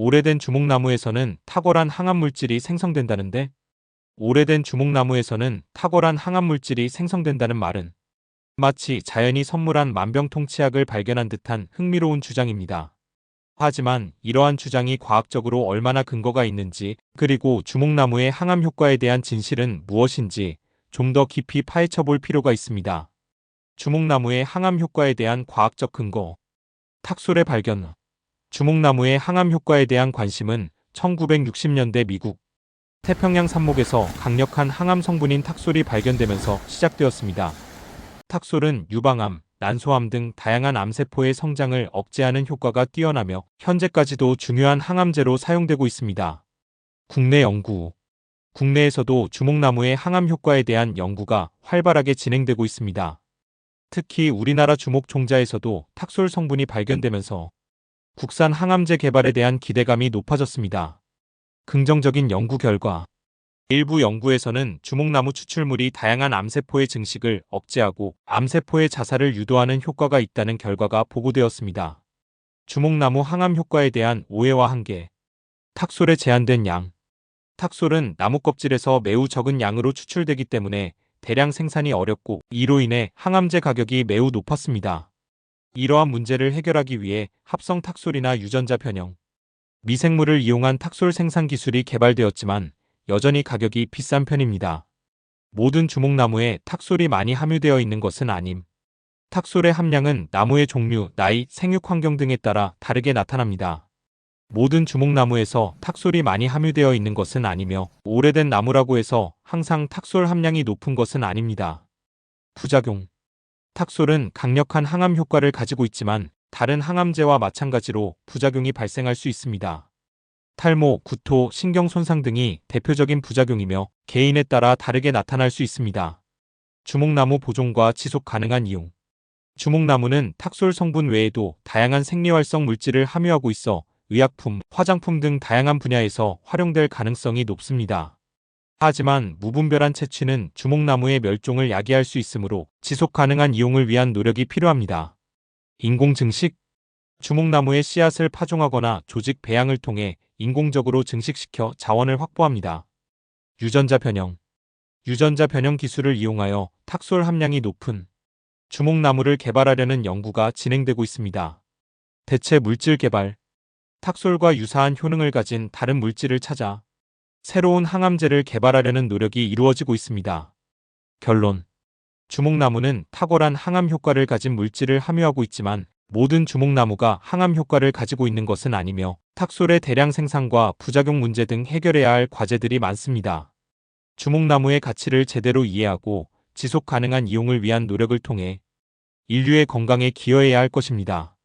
오래된 주목나무에서는 탁월한 항암물질이 생성된다는데 오래된 주목나무에서는 탁월한 항암물질이 생성된다는 말은 마치 자연이 선물한 만병통치약을 발견한 듯한 흥미로운 주장입니다. 하지만 이러한 주장이 과학적으로 얼마나 근거가 있는지 그리고 주목나무의 항암 효과에 대한 진실은 무엇인지 좀 더 깊이 파헤쳐 볼 필요가 있습니다. 주목나무의 항암 효과에 대한 과학적 근거 탁솔의 발견 주목나무의 항암 효과에 대한 관심은 1960년대 미국 태평양 산목에서 강력한 항암 성분인 탁솔이 발견되면서 시작되었습니다. 탁솔은 유방암, 난소암 등 다양한 암세포의 성장을 억제하는 효과가 뛰어나며 현재까지도 중요한 항암제로 사용되고 있습니다. 국내 연구 국내에서도 주목나무의 항암 효과에 대한 연구가 활발하게 진행되고 있습니다. 특히 우리나라 주목 종자에서도 탁솔 성분이 발견되면서 국산 항암제 개발에 대한 기대감이 높아졌습니다. 긍정적인 연구 결과 일부 연구에서는 주목나무 추출물이 다양한 암세포의 증식을 억제하고 암세포의 자살을 유도하는 효과가 있다는 결과가 보고되었습니다. 주목나무 항암 효과에 대한 오해와 한계 탁솔의 제한된 양 탁솔은 나무 껍질에서 매우 적은 양으로 추출되기 때문에 대량 생산이 어렵고 이로 인해 항암제 가격이 매우 높았습니다. 이러한 문제를 해결하기 위해 합성 탁솔이나 유전자 변형, 미생물을 이용한 탁솔 생산 기술이 개발되었지만 여전히 가격이 비싼 편입니다. 모든 주목나무에 탁솔이 많이 함유되어 있는 것은 아님. 탁솔의 함량은 나무의 종류, 나이, 생육 환경 등에 따라 다르게 나타납니다. 모든 주목나무에서 탁솔이 많이 함유되어 있는 것은 아니며 오래된 나무라고 해서 항상 탁솔 함량이 높은 것은 아닙니다. 부작용 탁솔은 강력한 항암 효과를 가지고 있지만 다른 항암제와 마찬가지로 부작용이 발생할 수 있습니다. 탈모, 구토, 신경 손상 등이 대표적인 부작용이며 개인에 따라 다르게 나타날 수 있습니다. 주목나무 보존과 지속 가능한 이용 주목나무는 탁솔 성분 외에도 다양한 생리활성 물질을 함유하고 있어 의약품, 화장품 등 다양한 분야에서 활용될 가능성이 높습니다. 하지만 무분별한 채취는 주목나무의 멸종을 야기할 수 있으므로 지속 가능한 이용을 위한 노력이 필요합니다. 인공 증식 주목나무의 씨앗을 파종하거나 조직 배양을 통해 인공적으로 증식시켜 자원을 확보합니다. 유전자 변형 유전자 변형 기술을 이용하여 탁솔 함량이 높은 주목나무를 개발하려는 연구가 진행되고 있습니다. 대체 물질 개발 탁솔과 유사한 효능을 가진 다른 물질을 찾아 새로운 항암제를 개발하려는 노력이 이루어지고 있습니다. 결론 주목나무는 탁월한 항암 효과를 가진 물질을 함유하고 있지만 모든 주목나무가 항암 효과를 가지고 있는 것은 아니며 탁솔의 대량 생산과 부작용 문제 등 해결해야 할 과제들이 많습니다. 주목나무의 가치를 제대로 이해하고 지속 가능한 이용을 위한 노력을 통해 인류의 건강에 기여해야 할 것입니다.